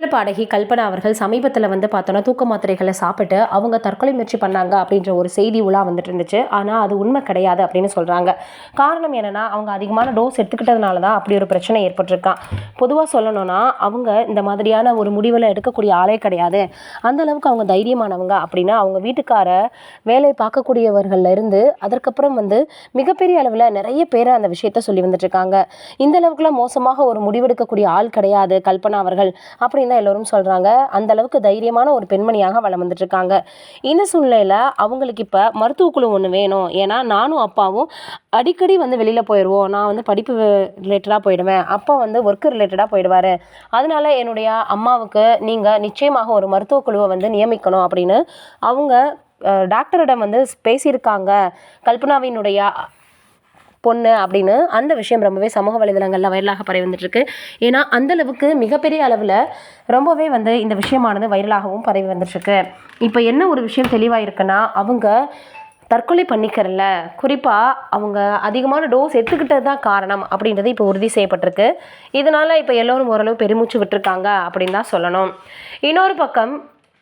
பாடகி கல்பனா அவர்கள் சமீபத்தில் வந்து பார்த்தோன்னா தூக்க மாத்திரைகளை சாப்பிட்டு அவங்க தற்கொலை முயற்சி பண்ணாங்க அப்படின்ற ஒரு செய்தி உலா வந்துட்டு இருந்துச்சு. ஆனால் அது உண்மை கிடையாது அப்படின்னு சொல்கிறாங்க காரணம் என்னென்னா அவங்க அதிகமான டோஸ் எடுத்துக்கிட்டதுனால தான் அப்படி ஒரு பிரச்சனை ஏற்பட்டிருக்கான் பொதுவாக சொல்லணும்னா அவங்க இந்த மாதிரியான ஒரு முடிவில் எடுக்கக்கூடிய ஆளே கிடையாது. அந்த அளவுக்கு அவங்க தைரியமானவங்க அப்படின்னா அவங்க வீட்டுக்கார வேலை பார்க்கக்கூடியவர்கள்ல இருந்து அதற்கப்புறம் வந்து மிகப்பெரிய அளவில் நிறைய பேர் அந்த விஷயத்த சொல்லி வந்துட்டு இருக்காங்க. இந்த அளவுக்குலாம் மோசமாக ஒரு முடிவெடுக்கக்கூடிய ஆள் கிடையாது கல்பனா அவர்கள். அப்படி அப்படின்னு தான் எல்லோரும் சொல்கிறாங்க அந்த அளவுக்கு தைரியமான ஒரு பெண்மணியாக வளம் வந்துட்டுருக்காங்க. இந்த சூழ்நிலையில் அவங்களுக்கு இப்போ மருத்துவ குழு ஒன்று வேணும். ஏன்னா நானும் அப்பாவும் அடிக்கடி வந்து வெளியில் போயிடுவோம் நான் வந்து படிப்பு ரிலேட்டடாக போயிடுவேன். அப்பா வந்து ஒர்க் ரிலேட்டடாக போயிடுவார். அதனால என்னுடைய அம்மாவுக்கு நீங்கள் நிச்சயமாக ஒரு மருத்துவ குழுவை வந்து நியமிக்கணும் அப்படின்னு அவங்க டாக்டரிடம் வந்து பேசியிருக்காங்க. கல்பனாவினுடைய பொண்ணு அப்படின்னு அந்த விஷயம் ரொம்பவே சமூக வலைதளங்களில் வைரலாக பரவி வந்துட்டுருக்கு. ஏன்னா அந்த அளவுக்கு மிகப்பெரிய அளவில் ரொம்பவே வந்து இந்த விஷயமானது வைரலாகவும் பரவி வந்துட்டுருக்கு. இப்போ என்ன ஒரு விஷயம் தெளிவாக இருக்குன்னா அவங்க தற்கொலை பண்ணிக்கிறல குறிப்பாக அவங்க அதிகமான டோஸ் எடுத்துக்கிட்டது தான் காரணம் அப்படின்றது இப்போ உறுதி செய்யப்பட்டிருக்கு. இதனால் இப்போ எல்லோரும் ஓரளவு பெருமூச்சு விட்டுருக்காங்க அப்படின்னு தான் சொல்லணும். இன்னொரு பக்கம்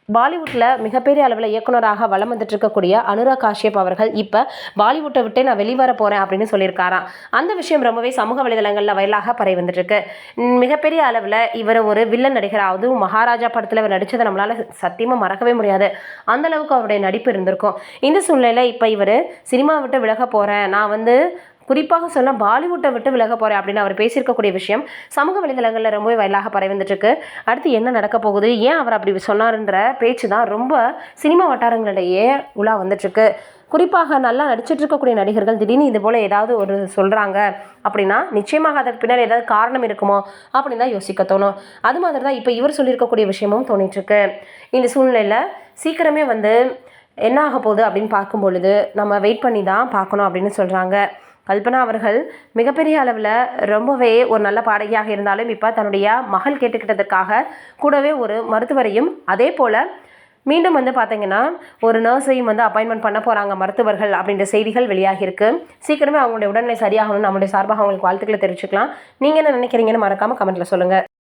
பாலிவுட்டில் மிகப்பெரிய அளவில் இயக்குனராக வளம் வந்துட்டு இருக்கக்கூடிய அனுராக் காஷ்யப் அவர்கள் இப்போ பாலிவுட்டை விட்டு நான் வெளிவர போகிறேன் அப்படின்னு சொல்லியிருக்காராம் அந்த விஷயம் ரொம்பவே சமூக வலைதளங்களில் வயலாக பரவி வந்துட்டுருக்கு. மிகப்பெரிய அளவில் இவர் ஒரு வில்லன் நடிகர்? அதுவும் மகாராஜா படத்தில் இவர் நடித்ததை நம்மளால் சத்தியமாக மறக்கவே முடியாது. அந்த அளவுக்கு அவருடைய நடிப்பு இருந்திருக்கும். இந்த சூழ்நிலையில் இப்போ இவர் சினிமா விட்டு விலக போகிறேன் நான் வந்து குறிப்பாக சொல்ல பாலிவுட்டை விட்டு விலக போகிறேன் அப்படின்னு அவர் பேசியிருக்கக்கூடிய விஷயம் சமூக வலைதளங்களில் ரொம்பவே வயலாக பரவி அடுத்து என்ன நடக்க போகுது? ஏன் அவர் அப்படி சொன்னார்ன்ற பேச்சு தான் ரொம்ப சினிமா வட்டாரங்களிடையே உலா வந்துட்டுருக்கு. குறிப்பாக நல்லா நடிச்சிட்டு இருக்கக்கூடிய நடிகர்கள் திடீர்னு இது போல் ஏதாவது ஒரு சொல்கிறாங்க அப்படின்னா நிச்சயமாக அதற்கு பின்னாடி ஏதாவது காரணம் இருக்குமோ அப்படின்னு தான் யோசிக்க தோணும். அது மாதிரி தான் இப்போ இவர் சொல்லியிருக்கக்கூடிய விஷயமும் தோணிட்டுருக்கு. இந்த சூழ்நிலையில் சீக்கிரமே வந்து என்ன ஆக போகுது அப்படின்னு பார்க்கும் பொழுது நம்ம வெயிட் பண்ணி தான் பார்க்கணும் அப்படின்னு சொல்கிறாங்க கல்பனா அவர்கள் மிகப்பெரிய அளவில் ரொம்பவே ஒரு நல்ல பாடகியாக இருந்தாலும் இப்போ தன்னுடைய மகள் கேட்டுக்கிட்டதுக்காக கூடவே ஒரு மருத்துவரையும் அதே போல் மீண்டும் வந்து பார்த்தீங்கன்னா ஒரு நர்ஸையும் வந்து அப்பாயின்மெண்ட் பண்ண போகிறாங்க மருத்துவர்கள் அப்படின்ற செய்திகள் வெளியாகிருக்கு சீக்கிரமே அவங்களுடைய உடல்நிலை சரியாகணும்னு நம்முடைய சார்பாக அவங்களுக்கு வாழ்த்துக்களை தெரிவிச்சுக்கலாம். நீங்கள் என்ன நினைக்கிறீங்கன்னு மறக்காமல் கமெண்ட்டில் சொல்லுங்கள்